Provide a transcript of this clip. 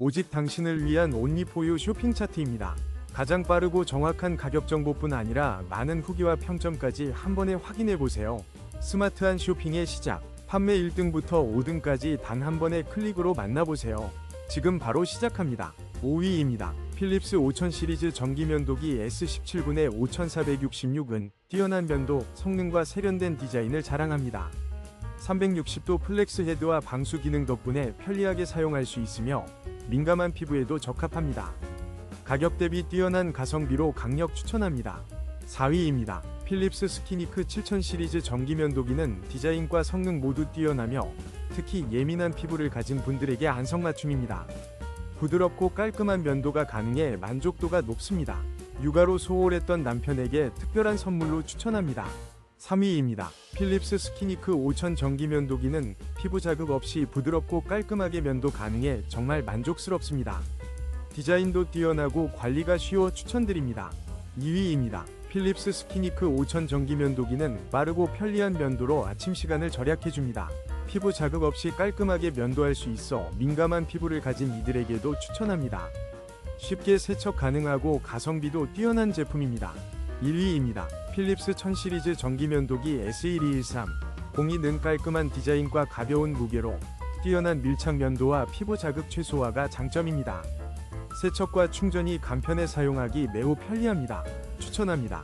오직 당신을 위한 온리포유 쇼핑 차트입니다. 가장 빠르고 정확한 가격 정보뿐 아니라 많은 후기와 평점까지 한 번에 확인해 보세요. 스마트한 쇼핑의 시작. 판매 1등부터 5등까지 단 한 번의 클릭으로 만나보세요. 지금 바로 시작합니다. 5위입니다. 필립스 5000 시리즈 전기 면도기 S17분의 5466은 뛰어난 면도, 성능과 세련된 디자인을 자랑합니다. 360도 플렉스 헤드와 방수 기능 덕분에 편리하게 사용할 수 있으며 민감한 피부에도 적합합니다. 가격 대비 뛰어난 가성비로 강력 추천합니다. 4위입니다. 필립스 스키니크 7000 시리즈 전기 면도기는 디자인과 성능 모두 뛰어나며 특히 예민한 피부를 가진 분들에게 안성맞춤입니다. 부드럽고 깔끔한 면도가 가능해 만족도가 높습니다. 육아로 소홀했던 남편에게 특별한 선물로 추천합니다. 3위입니다. 필립스 스키니크 5000 전기 면도기는 피부 자극 없이 부드럽고 깔끔하게 면도 가능해 정말 만족스럽습니다. 디자인도 뛰어나고 관리가 쉬워 추천드립니다. 2위입니다. 필립스 스키니크 5000 전기 면도기는 빠르고 편리한 면도로 아침 시간을 절약해줍니다. 피부 자극 없이 깔끔하게 면도할 수 있어 민감한 피부를 가진 이들에게도 추천합니다. 쉽게 세척 가능하고 가성비도 뛰어난 제품입니다. 1위입니다. 필립스 1000 시리즈 전기 면도기 S1213. 공이는 깔끔한 디자인과 가벼운 무게로 뛰어난 밀착 면도와 피부 자극 최소화가 장점입니다. 세척과 충전이 간편해 사용하기 매우 편리합니다. 추천합니다.